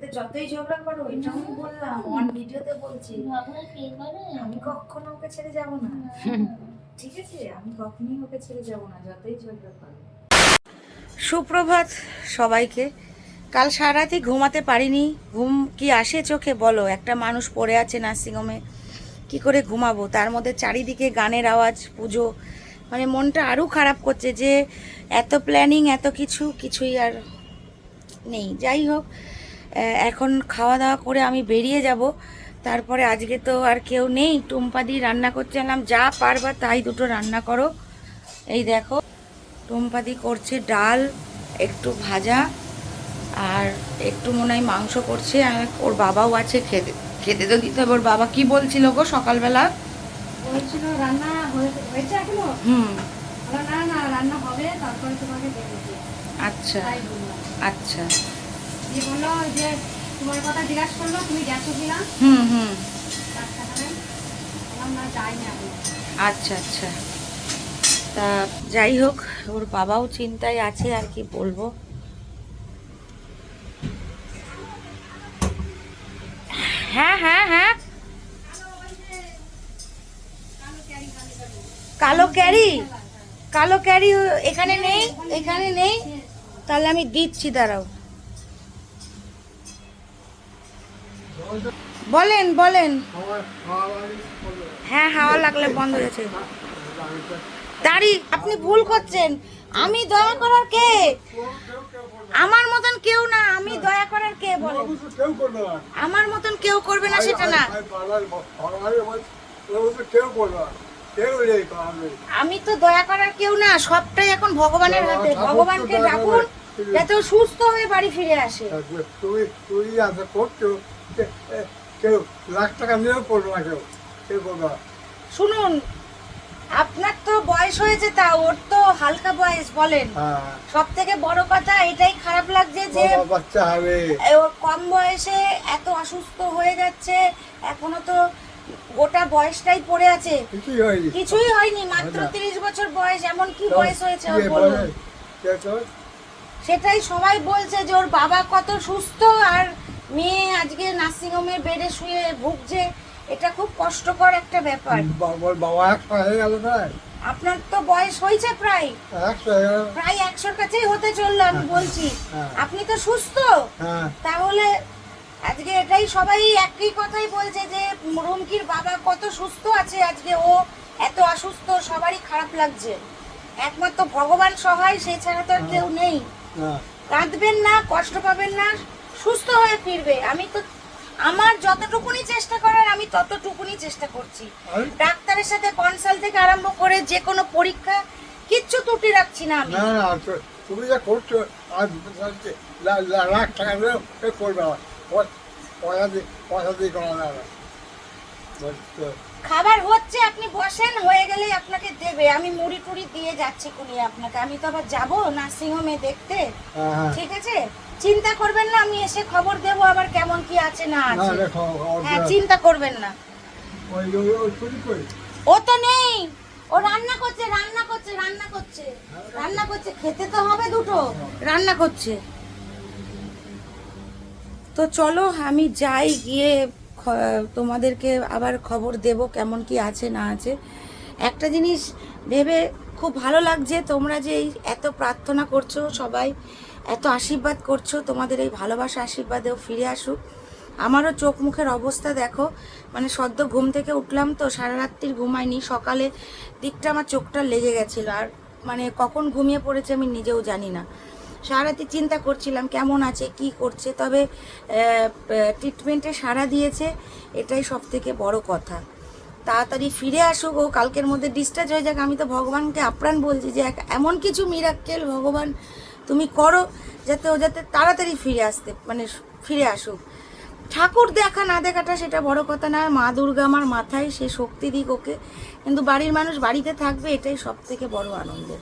যতই ঝগড়া করো এটা আমি বললাম অন ভিডিওতে বলছি। আমি কখনো ওকে ছেড়ে যাব না। ঠিক আছে? আমি কখনোই ওকে ছেড়ে যাব না যতই ঝগড়া করো। সুপ্রভাত সবাইকে। কাল সারাতি ঘুমাতে পারিনি। ঘুম কি আসে চোখে বলো? একটা মানুষ পড়ে আছে নার্সিংহোমে। কি করে ঘুমাবো? তার মধ্যে চারিদিকে গানের আওয়াজ পুজো। মানে মনটা আরও খারাপ করছে যে এত প্ল্যানিং এত কিছু কিছুই আর নেই। যাই হোক এখন খাওয়া দাওয়া করে আমি বেরিয়ে যাব। তারপরে আজকে তো আর কেউ নেই টুম্পাদি রান্না করতে এলাম যা পারবা তাই দুটো রান্না করো। এই দেখো টুম্পাদি করছে ডাল একটু ভাজা আর একটু মনে হয় মাংস করছে। আর ওর বাবাও আছে খেতে খেতে তো দিতে হবে। ওর বাবা কি বলছিল গো সকালবেলা? বলছিল রান্না হয়েছে এখনও? হুম। না না রান্না হবে তারপরে তোমাকে আচ্ছা আচ্ছা। দিয়ে বলল যে তোমার কথা জিজ্ঞাসা করল তুমি গেছো কিনা? হুম হুম। ডাক্তার বললাম না যাইনি এখন আচ্ছা আচ্ছা। তা যাই হোক ওর বাবাও চিন্তায় আছে আর কি বলব। হ্যাঁ হ্যাঁ হ্যাঁ। কালো ক্যারি? কালো ক্যারি এখানে নেই এখানে নেই। তাহলে আমি দিচ্ছি দাঁড়াও। বলেন বলেন। হ্যাঁ হাওয়া লাগলে বন্ধ হয়েছে। দাঁড়ি আপনি ভুল করছেন। আমি দয়া করার কে? আমার মতন কেউ না আমি দয়া করার কে না। আমার মতন কেউ করবে না সেটা না। আমি তো দয়া করার কেউ না সবটাই এখন ভগবানের হাতে। ভগবানকে ডাকুন যাতে সুস্থ হয়ে বাড়ি ফিরে আসে। তুমি তুমি আছে করছ কে- এ- কেউ লাখ টাকা নিয়েও করবে না কেউ। কেউ করবে না শুনুন আপনার তো বয়স হয়েছে তা ওর তো হালকা বয়স বলেন। হ্যাঁ। সব থেকে বড় কথা এটাই খারাপ লাগছে যে বাবা বাচ্চা হবে। এ ওর কম বয়সে এত অসুস্থ হয়ে যাচ্ছে এখনও তো গোটা বয়সটাই পড়ে আছে। কিছুই হয়নি। কিছুই হয়নি মাত্র তিরিশ বছর বয়স এমন কি বয়স হয়েছে ওর বলুন। কে? সেটাই সবাই বলছে যে ওর বাবা কত সুস্থ আর মেয়ে আজকে নার্সিং নার্সিংহোমে বেডে শুয়ে ভুগছে এটা খুব কষ্টকর একটা ব্যাপার। বা- ওর বাবা একশো হয়ে গেল প্রায়। আপনার তো বয়স হয়েছে প্রায়। প্রায় একশোর কাছেই হতে চলল আমি বলছি। হ্যাঁ। আপনি তো সুস্থ। হ্যাঁ। তাহলে আজকে এটাই সবাই একই কথাই বলছে যে রুমকির বাবা কত সুস্থ আছে আজকে ও এত অসুস্থ সবারই খারাপ লাগছে। একমাত্র ভগবান সহায় সে ছাড়া তো আর কেউ নেই। হ্যাঁ। কাঁদবেন না কষ্ট পাবেন না সুস্থ হয়ে ফিরবে। আমি তো আমার যতটুকুনি চেষ্টা করার আমি ততটুকুনি চেষ্টা করছি। ডাক্তারের সাথে কনসাল্ট থেকে আরম্ভ করে যে কোনো পরীক্ষা কিচ্ছু ত্রুটি রাখছি না আমি। না না তুমি যা করছ লা- লাখ টাকা নিয়েও করবে পয়সা দিয়ে পয়সা দিয়ে করা যাবে খাবার হচ্ছে আপনি বসেন হয়ে গেলে আপনাকে দেবে। আমি মুড়ি টুড়ি দিয়ে যাচ্ছি কুনি আপনাকে। আমি তো আবার যাব নার্সিংহোমে দেখতে। হ্যাঁ হ্যাঁ। ঠিক আছে? চিন্তা করবেন না আমি এসে খবর দেবো আবার কেমন কি আছে না আছে। হ্যাঁ চিন্তা করবেন না। ও তো নেই। ও রান্না করছে রান্না করছে রান্না করছে। রান্না করছে খেতে তো হবে দুটো। রান্না করছে। তো চলো আমি যাই গিয়ে তোমাদেরকে আবার খবর দেব কেমন কি আছে না আছে। একটা জিনিস ভেবে খুব ভালো লাগছে তোমরা যে এই এত প্রার্থনা করছ সবাই। এত আশীর্বাদ করছ, তোমাদের এই ভালোবাসা আশীর্বাদেও ফিরে আসুক। আমারও চোখ মুখের অবস্থা দেখো মানে সদ্য ঘুম থেকে উঠলাম তো, সারা রাত্রির ঘুমাইনি, সকালে দিকটা আমার চোখটা লেগে গেছিল। আর মানে কখন ঘুমিয়ে পড়েছে আমি নিজেও জানি না। সারাতি চিন্তা করছিলাম কেমন আছে, কি করছে, তবে ট্রিটমেন্টে সাড়া দিয়েছে, এটাই সব থেকে বড় কথা। তাড়াতাড়ি ফিরে আসুক ও, কালকের মধ্যে ডিসচার্জ হয়ে যাক। আমি তো ভগবানকে আপ্রাণ বলছি যে, এমন কিছু মিরাক্কেল ভগবান তুমি করো যাতে ও যাতে তাড়াতাড়ি ফিরে আসতে মানে ফিরে আসুক। ঠাকুর দেখা না দেখাটা সেটা বড় কথা না মা দুর্গা আমার মাথায় সে শক্তি দিক ওকে। কিন্তু বাড়ির মানুষ বাড়িতে থাকবে, এটাই সব থেকে বড় আনন্দের।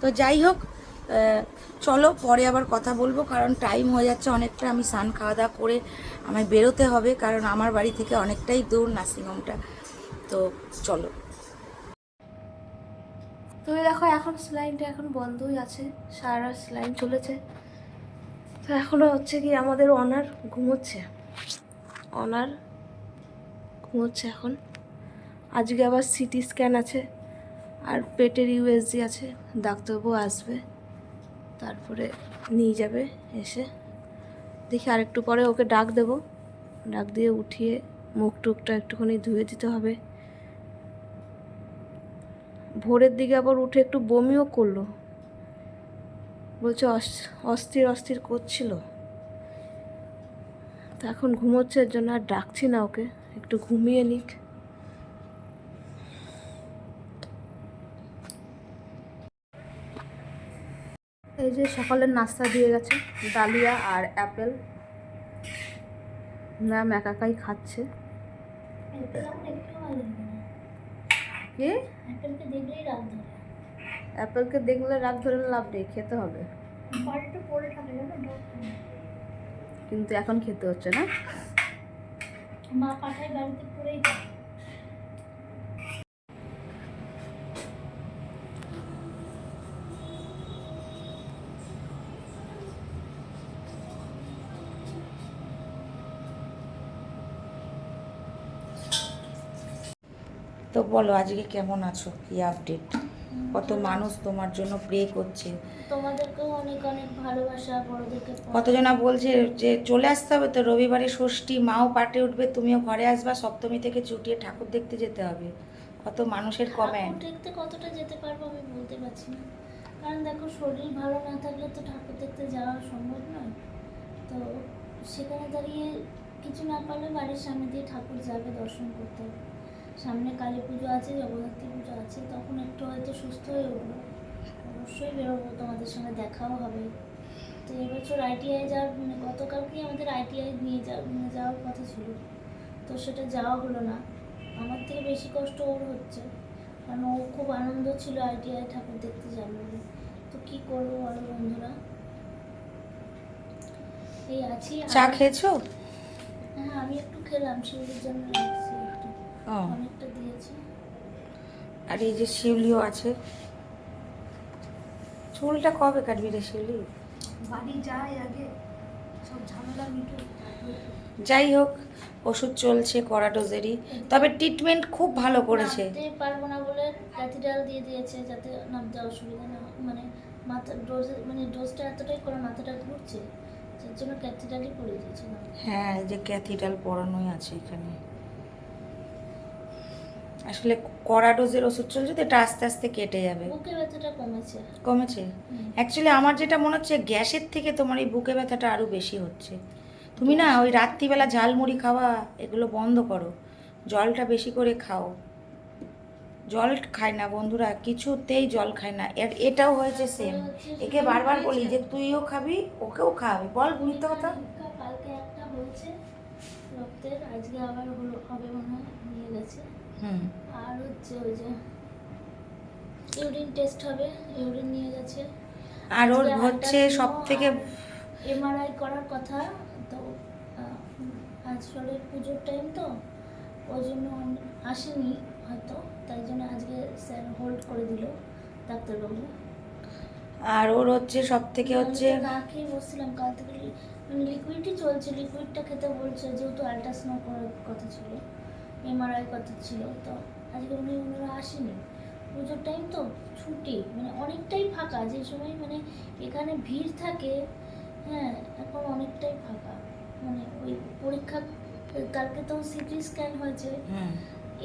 তো যাই হোক চলো, পরে আবার কথা বলব, কারণ টাইম হয়ে যাচ্ছে অনেকটা। আমি স্নান খাওয়া দাওয়া করে আমায় বেরোতে হবে, কারণ আমার বাড়ি থেকে অনেকটাই দূর নার্সিংহোমটা। তো চলো। তুমি দেখো, এখন স্লাইনটা এখন বন্ধই আছে। সারা স্লাইন চলেছে। তো এখনও হচ্ছে কি আমাদের অনার ঘুমোচ্ছে। অনার ঘুমোচ্ছে এখন। আজকে আবার সিটি স্ক্যান আছে, আর পেটের ইউএসজি আছে। ডাক্তারবাবু আসবে, তারপরে নিয়ে যাবে এসে। দেখি আর একটু পরে ওকে ডাক দেবো। ডাক দিয়ে উঠিয়ে মুখ টুকটা একটুখানি ধুয়ে দিতে হবে। ভোরের দিকে আবার উঠে একটু বমিও করল। বলছে, অস- অস্থির অস্থির করছিল। তো এখন ঘুমোচ্ছে, এর জন্য আর ডাকছি না ওকে। একটু ঘুমিয়ে নিক। এই যে সকালের নাস্তা দিয়ে গেছে, ডালিয়া আর অ্যাপেল। ম্যাম একাকাই খাচ্ছে। কি? অ্যাপেলকে দেখলেই ধরে। অ্যাপেলকে দেখলে রাত ধরে লাভ নেই খেতে হবে। পড়ে থাকে। কিন্তু এখন খেতে হচ্ছে না? মা পাঠায় বাড়িতে পড়েই তো বলো আজকে কেমন আছো? কি আপডেট কত মানুষ তোমার জন্য প্রে করছে। তোমাদেরকেও অনেক অনেক ভালোবাসা বড়দেরকে কতজনা বলছে যে চলে আসতে হবে তো রবিবারে ষষ্ঠী মাও পাটে উঠবে তুমিও ঘরে আসবা সপ্তমী থেকে চুটিয়ে ঠাকুর দেখতে যেতে হবে। কত মানুষের কমেন্ট দেখতে কতটা যেতে পারব আমি বলতে পারছি না। কারণ দেখো শরীর ভালো না থাকলে তো ঠাকুর দেখতে যাওয়া সম্ভব নয়। তো সেখানে দাঁড়িয়ে কিছু না পারলে বাড়ির সামনে দিয়ে ঠাকুর যাবে দর্শন করতে। হবে সামনে কালী পুজো আছে জগদ্ধাত্রী পুজো আছে তখন একটু হয়তো সুস্থ হয়ে উঠবো। অবশ্যই বেরোবো তোমাদের সঙ্গে দেখাও হবে। তো এবছর আইটিআই যাওয়ার মানে গতকালকেই আমাদের আইটিআই নিয়ে যাওয়া নিয়ে যাওয়ার কথা ছিল। তো সেটা যাওয়া হলো না। আমার থেকে বেশি কষ্ট ওর হচ্ছে। কারণ ও খুব আনন্দ ছিল আইটিআই ঠাকুর দেখতে যাবে তো কি করব বলো বন্ধুরা? এই আছি চা খেয়েছো? হ্যাঁ আমি একটু খেলাম শিউরির জন্য অনেকটা দিয়েছে। আর এই যে শিউলিও আছে। চুলটা কবে কাটবি রে শিউলি? বাড়ি যায় আগে। সব ঝামেলা মিটুক যাই হোক ওষুধ চলছে কড়া ডোজেরই। তবে ট্রিটমেন্ট খুব ভালো করেছে। পারব না বলে ক্যাথিড্রাল দিয়ে দিয়েছে যাতে নামতে অসুবিধা না মানে মাথা ডোজ মানে ডোজটা এতটাই করে মাথাটা ঘুরছে যার জন্য ক্যাথিড্রালই করে দিয়েছে হ্যাঁ এই যে ক্যাথিডাল পড়ানোই আছে এখানে। আসলে কড়া ডোজের ওষুধ চলছে তো এটা আস্তে আস্তে কেটে যাবে। বুকে ব্যথাটা কমেছে। কমেছে? অ্যাকচুয়ালি আমার যেটা মনে হচ্ছে গ্যাসের থেকে তোমার এই বুকে ব্যথাটা আরও বেশি হচ্ছে। তুমি না ওই রাত্রিবেলা ঝালমুড়ি খাওয়া এগুলো বন্ধ করো। জলটা বেশি করে খাও। জল খায় না বন্ধুরা কিছুতেই জল খায় না। এটাও হয়েছে সেম একে বারবার বলি যে তুইও খাবি ওকেও খাওয়াবি। বল মিথ্যে কথা। কালকে একটা হয়েছে রক্তের। আজকে আবার হলো হবে মনে হয় নিয়ে গেছে। হুম। আর হচ্ছে ওই যে ইউরিন টেস্ট হবে ইউরিন নিয়ে গেছে। আর ওর হচ্ছে সব থেকে এমআরআই করার কথা তো আসলে পুজোর টাইম তো ওই জন্য আসেনি হয়তো তাই জন্য আজকে স্যার হোল্ড করে দিল ডাক্তারবাবু। আর ওর হচ্ছে সব থেকে হচ্ছে না খেয়ে বসছিলাম কাল থেকে মানে লিকুইডই চলছে লিকুইডটা খেতে বলছে যেহেতু আল্ট্রাসাউন্ড করার কথা ছিল। এমআরআই কথা ছিল তো। আজকে উনি ওনারা আসেনি। পুজোর টাইম তো ছুটি মানে অনেকটাই ফাঁকা। যে সময় মানে এখানে ভিড় থাকে হ্যাঁ এখন অনেকটাই ফাঁকা। মানে ওই পরীক্ষা কালকে তো সিটি স্ক্যান হয়েছে।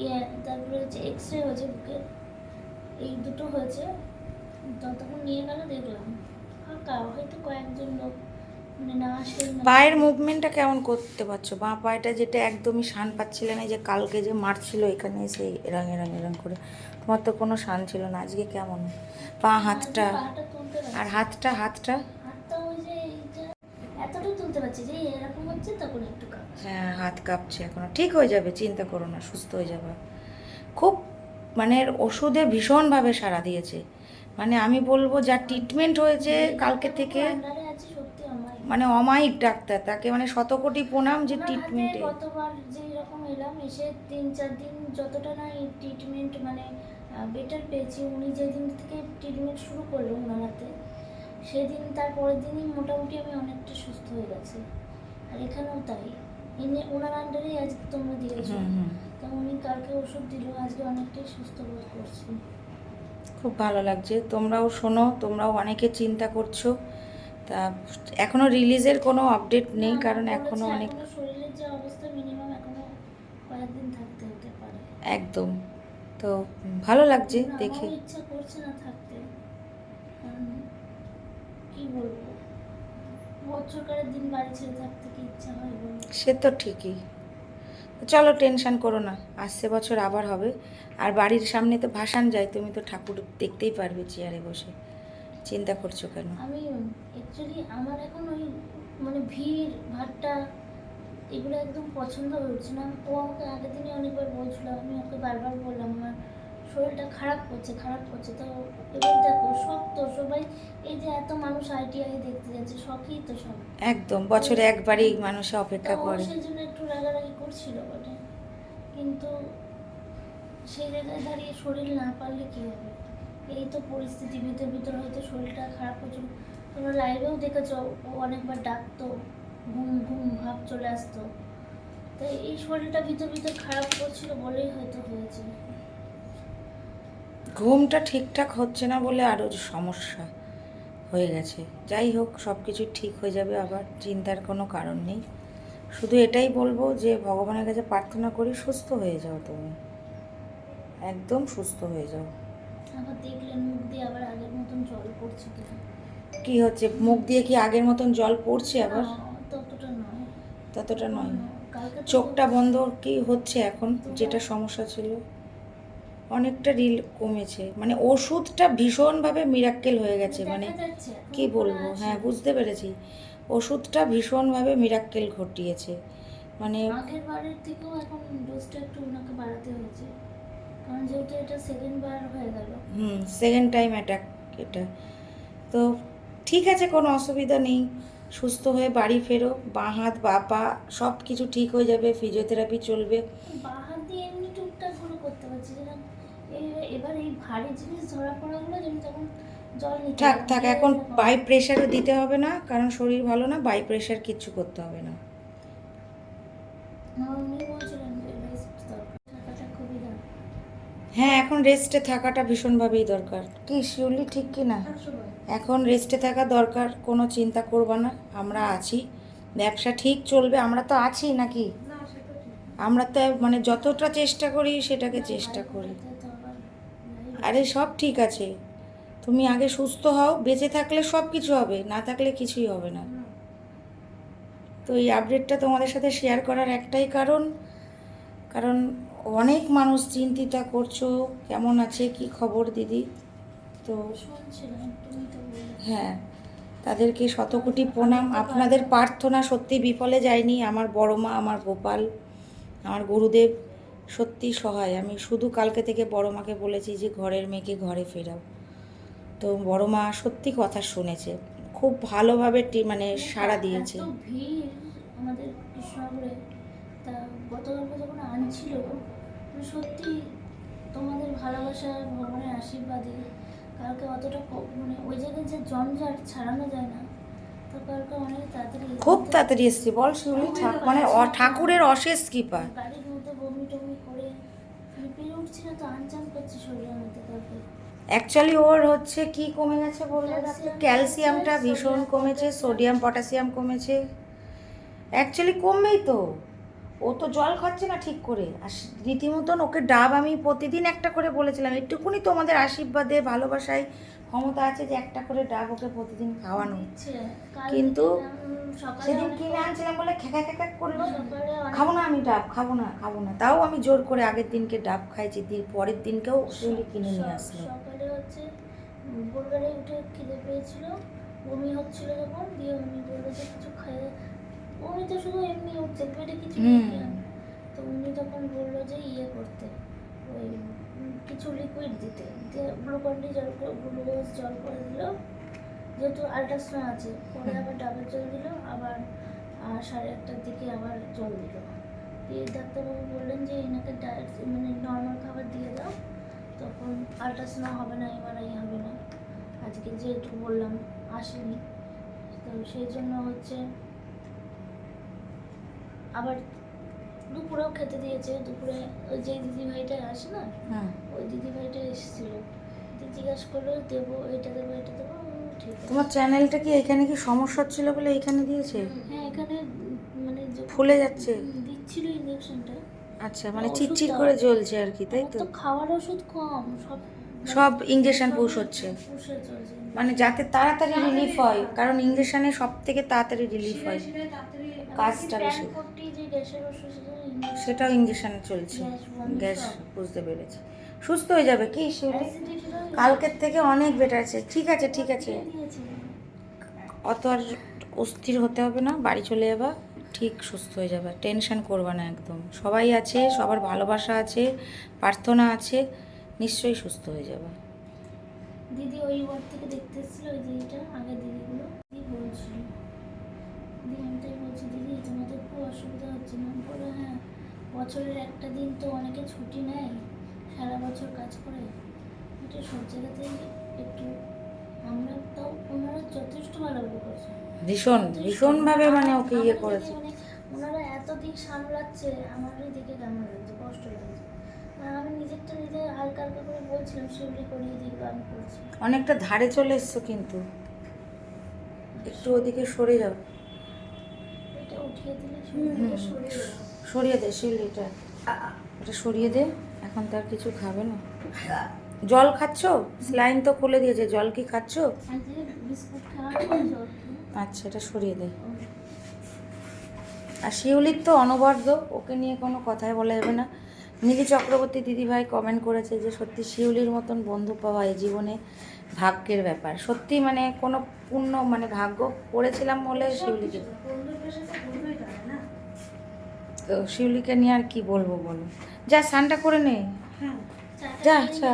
ইয়ে তারপরে হচ্ছে এক্স রে হয়েছে বুকের এই দুটো হয়েছে। তখন নিয়ে গেল দেখলাম। ফাঁকা হয়তো কয়েকজন লোক পায়ের মুভমেন্টটা কেমন করতে পারছ? বাঁ পায়েটা যেটা একদমই শান পাচ্ছিলে না যে কালকে যে মারছিল এখানে এসে এরং এরং এরং করে তোমার তো কোনো শান ছিল না আজকে কেমন? পা হাতটা আর হাতটা হাতটা? হ্যাঁ হাত কাঁপছে এখনও। ঠিক হয়ে যাবে চিন্তা করো না সুস্থ হয়ে যাবে। খুব মানে ওষুধে ভীষণভাবে সাড়া দিয়েছে। মানে আমি বলব যা ট্রিটমেন্ট হয়েছে কালকে থেকে আন্ডারে আছে সত্যি আমার মানে অমায়িক ডাক্তার তাকে মানে শতকোটি প্রণাম যে ট্রিটমেন্টে গতবার যে এরকম এলাম এসে তিন চার দিন যতটা না ট্রিটমেন্ট মানে বেটার পেয়েছি উনি যেদিন থেকে ট্রিটমেন্ট শুরু করল ওনার হাতে সেদিন তার পরের দিনই মোটামুটি আমি অনেকটা সুস্থ হয়ে গেছি। আর এখানেও তাই। ইনি ওনার আন্ডারেই আজকে তোমরা দিয়েছ। তো উনি কালকে ওষুধ দিল আজকে অনেকটাই সুস্থ বোধ করছি। খুব ভালো লাগছে। তোমরাও শোনো তোমরাও অনেকে চিন্তা করছ। তা এখনও রিলিজের কোনো আপডেট নেই কারণ বলেছে এখনও অনেক একদম। তো ভালো লাগছে দেখে। সে তো ঠিকই। চলো টেনশন করো না আসছে বছর আবার হবে। আর বাড়ির সামনে তো ভাসান যায় তুমি তো ঠাকুর দেখতেই পারবে চেয়ারে বসে। চিন্তা করছ কেন? আমি অ্যাকচুয়ালি আমার এখন ওই মানে ভিড় ভাট্টা এগুলো একদম পছন্দ হয়ে উঠছে না। ও আমাকে আগের দিনে অনেকবার বলছিল আমি ওকে বারবার বললাম আমার শরীরটা খারাপ করছে খারাপ করছে। তো এবার দেখো সব তো সবাই এই যে এত মানুষ আইটিআই দেখতে যাচ্ছে শখই তো সব। একদম বছরে একবারই মানুষ অপেক্ষা করে। সেই জন্য একটু রাগারাগি করছিল বটে। কিন্তু সেই জায়গায় দাঁড়িয়ে শরীর না পারলে কি হবে? এই তো পরিস্থিতি, ভিতর ভিতর হয়তো শরীরটা খারাপ হচ্ছিল তোমরা লাইভেও দেখেছ, ও অনেকবার ডাকতো, ঘুম ঘুম, ভাব চলে আসতো। তো এই শরীরটা ভিতর ভিতর খারাপ করছিল বলেই হয়তো হয়েছে। ঘুমটা ঠিকঠাক হচ্ছে না বলে আরও সমস্যা হয়ে গেছে। যাই হোক সব কিছু ঠিক হয়ে যাবে, আবার চিন্তার কোনো কারণ নেই। শুধু এটাই বলব যে, ভগবানের কাছে প্রার্থনা করি, সুস্থ হয়ে যাও তুমি। একদম সুস্থ হয়ে যাও। আবার দেখলেন মুখ দিয়ে আবার আগের মতন জল পড়ছে কিনা। কি হচ্ছে? মুখ দিয়ে কি আগের মতন জল পড়ছে আবার? ততটা নয়। ততটা নয়। চোখটা বন্ধ কি হচ্ছে এখন? যেটা সমস্যা ছিল। অনেকটা রিল কমেছে। মানে ওষুধটা ভীষণভাবে মিরাক্কেল হয়ে গেছে। মানে কি বলব? হ্যাঁ বুঝতে পেরেছি। ওষুধটা ভীষণভাবে মিরাক্কেল ঘটিয়েছে। মানে আগের বারের থেকেও এখন ডোজটা একটু ওনাকে বাড়াতে হয়েছে। কারণ যেহেতু এটা সেকেন্ড বার হয়ে গেল। হুম সেকেন্ড টাইম অ্যাটাক এটা। তো ঠিক আছে কোনো অসুবিধা নেই। সুস্থ হয়ে বাড়ি ফেরো। বাঁ হাত বা পা সব কিছু ঠিক হয়ে যাবে ফিজিওথেরাপি চলবে। বাহার দিয়ে এমনি টুকটাকগুলো করতে পারছি যেরকম এবার এই ভারী জিনিস ধরা পড়াগুলো যেমন তখন থাক থাক এখন বাই প্রেশারও দিতে হবে না কারণ শরীর ভালো না বাই প্রেশার কিচ্ছু করতে হবে না না, উনি বলছিলেন যে rest দরকার থাকাটা খুবই দরকার হ্যাঁ এখন রেস্টে থাকাটা ভীষণভাবেই দরকার। কি শিউলি ঠিক কি না? এখন রেস্টে থাকা দরকার কোনো চিন্তা করবা না আমরা আছি। ব্যবসা ঠিক চলবে আমরা তো আছি নাকি? আমরা তো মানে যতটা চেষ্টা করি সেটাকে চেষ্টা করি। আরে সব ঠিক আছে। তুমি আগে সুস্থ হও বেঁচে থাকলে সব কিছু হবে না থাকলে কিছুই হবে না। তো এই আপডেটটা তোমাদের সাথে শেয়ার করার একটাই কারণ। কারণ অনেক মানুষ চিন্তিত করছ কেমন আছে কি খবর দিদি? তো হ্যাঁ তাদেরকে শতকোটি প্রণাম। আপনাদের প্রার্থনা সত্যি বিফলে যায়নি আমার বড় মা আমার গোপাল আমার গুরুদেব সত্যি সহায়। আমি শুধু কালকে থেকে বড় মাকে বলেছি যে ঘরের মেয়েকে ঘরে ফেরাও। তো বড় মা সত্যি কথা শুনেছে। খুব ভালোভাবে মানে সাড়া দিয়েছে। আমাদের কৃষ্ণনগরে। তা গতকালকে যখন আনছিল সত্যি তোমাদের ভালোবাসা ভগবানের আশীর্বাদে কালকে অতটা মানে ওই জায়গায় যে জঞ্জাট ছাড়ানো যায় না খুব তাড়াতাড়ি এসছি। বল শিউলি ঠাক মানে ঠাকুরের অশেষ কৃপা করে মানে অ্যাকচুয়ালি ওর হচ্ছে কি কমে গেছে বললে ক্যালসিয়ামটা ভীষণ কমেছে কমেছে। সোডিয়াম পটাশিয়াম কমেছে। অ্যাকচুয়ালি কমবেই তো। ও তো জল খাচ্ছে না ঠিক করে। আর রীতিমতন ওকে ডাব আমি প্রতিদিন একটা করে বলেছিলাম একটুকুনি তোমাদের আশীর্বাদে ভালোবাসায় ক্ষমতা আছে যে একটা করে ডাব ওকে প্রতিদিন খাওয়ানো। দিচ্ছে কিন্তু সেদিন কিনে আনছিলাম বলে খেকা খেকা করল খাব না আমি ডাব খাব না খাব না। তাও আমি জোর করে আগের দিনকে ডাব খাইছি দিয়ে পরের দিনকেও শিউলি কিনে নিয়ে আসলো। সকালে হচ্ছে ভোরবেলায় উঠে খিদে পেয়েছিল বমি হচ্ছিল যখন দিয়ে উনি বলল যে কিছু খাইয়ে বমি তো শুধু উঠছে কিছু। তো উনি তখন বলল যে ইয়ে করতে ওই কিছু লিকুইড দিতে। দিয়ে গ্লুকন্ডি জল গ্লুকোজ জল করে দিল। যেহেতু আল্ট্রাসাউন্ড আছে পরে আবার ডাবের জল দিল আবার সাড়ে আটটার দিকে আবার জল দিল। দিয়ে ডাক্তারবাবু বললেন যে এনাকে ডায়েট মানে নর্মাল খাবার দিয়ে দাও। তখন আল্ট্রাসাউন্ড হবে না এমআরআই হবে না। আজকে যেহেতু বললাম আসেনি। তো সেই জন্য হচ্ছে আবার দুপুরেও খেতে দিয়েছে। দুপুরে ওই যে দিদি ভাইটা আসে না হুম ওই দিদি ভাইটা এসেছিল জিজ্ঞাসা করল দেবো এটা দেবো এটা দেবো ঠিক তোমার চ্যানেলটা কি এখানে কি সমস্যা হচ্ছিল বলে এখানে দিয়েছে? হ্যাঁ এখানে মানে ফুলে যাচ্ছে। দিচ্ছিল ইঞ্জেকশনটা আচ্ছা মানে চিটচিট করে জ্বলছে আর কি তাই তো? তো খাওয়ার ওষুধ কম সব সব ইঞ্জেকশন পুশ হচ্ছে। মানে যাতে তাড়াতাড়ি রিলিফ হয়, কারণ ইঞ্জেকশনে সব থেকে তাড়াতাড়ি রিলিফ হয় কাজটা বেশি। সেটা। সেটাও ইঞ্জেকশনে চলছে। গ্যাস। বুঝতে পেরেছি। সুস্থ হয়ে যাবে কি? টাও কালকের থেকে অনেক বেটার আছে। ঠিক আছে ঠিক আছে। অত আর অস্থির হতে হবে না, বাড়ি চলে যাবা। ঠিক সুস্থ হয়ে যাবে। টেনশন করবা না একদম। সবাই আছে, সবার ভালোবাসা আছে, প্রার্থনা আছে। নিশ্চয়ই সুস্থ হয়ে যাবে। দিদি ওই ওয়ার্ড থেকে দেখতে এসেছিল ওই দিদিটা আগের দিদিগুলো। দিদি বলছিল দিদি আমি তাই বলছি দিদি তোমাদের খুব অসুবিধা হচ্ছে না? বলে হ্যাঁ বছরের একটা দিন তো অনেকে ছুটি নেয় সারা বছর কাজ করে। এটা সব জায়গাতেই একটু আমরা তাও ওনারা যথেষ্ট ভালো করছে। ভীষণ ভীষণভাবে মানে ওকে ইয়ে করেছে। মানে ওনারা এত দিক সামলাচ্ছে আমারই দিকে কেমন লাগছে? কষ্ট লাগছে। আমি নিজেরটা নিজে হালকা হালকা করে বলছিলাম সেগুলি করিয়ে দিল আমি করছি। অনেকটা ধারে চলে এসছো কিন্তু। একটু ওদিকে সরে যাও। এটা উঠিয়ে দিলে সরে সরিয়ে দে শিউলিটা। এটা সরিয়ে দে এখন তো আর কিছু খাবে না। জল খাচ্ছো? স্লাইন তো খুলে দিয়েছে জল কি খাচ্ছো? আচ্ছা এটা সরিয়ে দে। আর শিউলির তো অনবদ্য ওকে নিয়ে কোনো কথাই বলা যাবে না। মিলি চক্রবর্তী দিদিভাই কমেন্ট করেছে যে সত্যি শিউলির মতন বন্ধু পাওয়া এই জীবনে ভাগ্যের ব্যাপার। সত্যি মানে কোনো পূর্ণ মানে ভাগ্য করেছিলাম বলে শিউলিকে তো শিউলিকে নিয়ে আর কি বলব বলো? যা স্নানটা করে নে। চাটা যা যা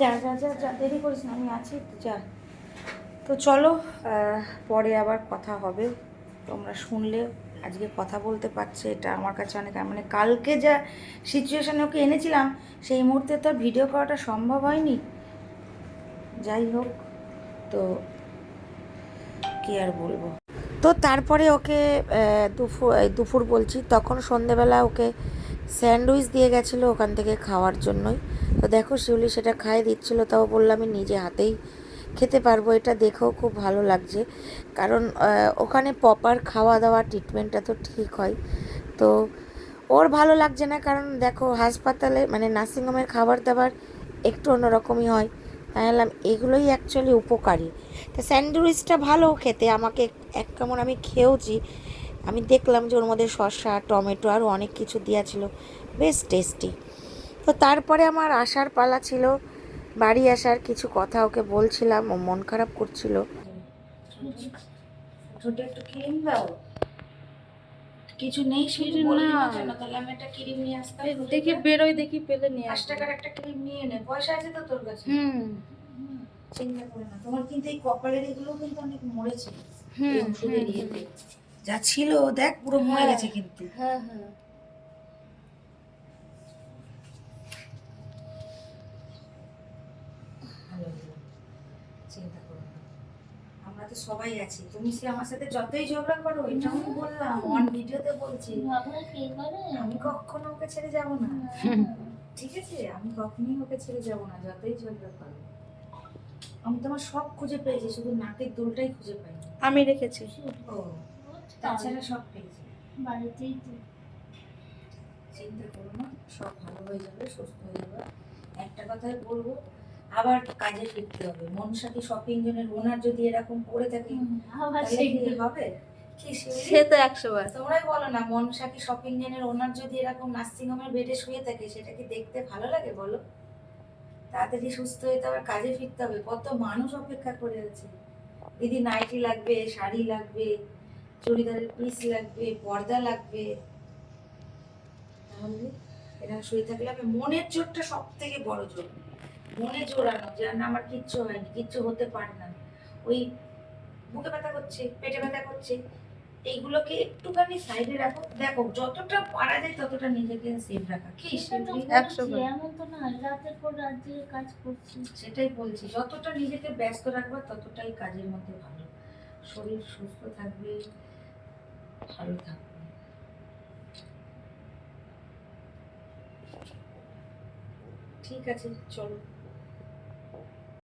যা। যা যা যা দেরি করিস না আমি আছি যা। তো চলো পরে আবার কথা হবে। তোমরা শুনলে আজকে কথা বলতে পারছে, এটা আমার কাছে অনেক মানে কালকে যা সিচুয়েশানে ওকে এনেছিলাম, সেই মুহূর্তে তো ভিডিও করাটা সম্ভব হয়নি। যাই হোক, তো কি আর বলব? তো তারপরে ওকে দুপুর দুপুর বলছি, তখন সন্ধেবেলা ওকে স্যান্ডউইচ দিয়ে গেছিল ওখান থেকে খাওয়ার জন্যই। তো দেখো শিউলি সেটা খাইয়ে দিচ্ছিল, তাও বললাম আমি নিজে হাতেই খেতে পারব, এটা দেখেও খুব ভালো লাগছে। কারণ ওখানে প্রপার খাওয়া দাওয়া ট্রিটমেন্টটা তো ঠিক হয়। তো ওর ভালো লাগছে না, কারণ দেখো হাসপাতালে মানে নার্সিংহোমের খাবার দাবার একটু অন্যরকমই হয়। তাই বললাম, এগুলোই অ্যাকচুয়ালি উপকারী। তো স্যান্ডউইচটা ভালো খেতে, আমাকে এক- কেমন আমি খেয়েওছি। আমি দেখলাম যে ওর মধ্যে শসা, টমেটো আরও অনেক কিছু দেওয়া ছিল। বেশ টেস্টি তো তারপরে আমার আসার পালা ছিল বাড়ি আসার কিছু কথা ওকে বলছিলাম ও মন খারাপ করছিল। একটু দাও। কিছু নেই বলবি না তাহলে আমি একটা ক্রিম নিয়ে আসতাম দেখি বেরোই দেখি পেলে নিয়ে পাঁচ টাকার একটা ক্রিম নিয়ে নে। পয়সা আছে তো তোর কাছে? হুম। চিন্তা করে না। তোমার কিন্তু এই কপালের এগুলো কিন্তু অনেক মরেছে। হুম, যা। ছিল দেখ পুরো মরে গেছে কিন্তু। হ্যাঁ হ্যাঁ ভালো হলো। চিন্তা করো না। আমরা তো সবাই আছি। তুমি সে আমার সাথে যতই ঝগড়া করো এটা আমি বললাম অন ভিডিওতে বলছি। আমি কখনো ওকে ছেড়ে যাব না। ঠিক আছে আমি কখনোই ওকে ছেড়ে যাব না যতই ঝগড়া করো। আমি তোমার সব খুঁজে পেয়েছি শুধু নাকের দোলটাই খুঁজে পাইনি। আমি রেখেছি। ও তাছাড়া সব পেয়েছি। বাড়িতেই তো। চিন্তা করো না সব ভালো হয়ে যাবে সুস্থ হয়ে যাবে। একটা কথাই বলব আবার কাজে ফিরতে হবে। মনসাকি শপিং জোনের ওনার যদি এরকম পড়ে থাকে তাহলে কি হবে? সে তো একশো বার। তোমরাই বলো না মনসাকি শপিং জোনের ওনার যদি এরকম নার্সিং হোমের বেডে শুয়ে থাকে সেটা কি দেখতে ভালো লাগে বলো? তাড়াতাড়ি সুস্থ হয়ে তো আবার কাজে ফিরতে হবে। কত মানুষ অপেক্ষা করে আছে। দিদি নাইটি লাগবে শাড়ি লাগবে চুড়িদারের পিস লাগবে পর্দা লাগবে। তাহলে এরা শুয়ে থাকলে আমি মনের জোরটা সব থেকে বড় জোর। মনে জোরানো যে না আমার কিচ্ছু হয়নি কিচ্ছু হতে পারে না। ওই বুকে ব্যথা করছে পেটে ব্যথা করছে এইগুলোকে একটুখানি সাইডে রাখো। দেখো যতটা পারা যায় ততটা নিজেকে সেফ রাখা। কি। এমন তো না রাতের পর রাত জেগে কাজ করছি। সেটাই বলছি যতটা নিজেকে ব্যস্ত রাখবা ততটাই কাজের মধ্যে ভালো। শরীর সুস্থ থাকবে ভালো থাকবে। ঠিক আছে চলো।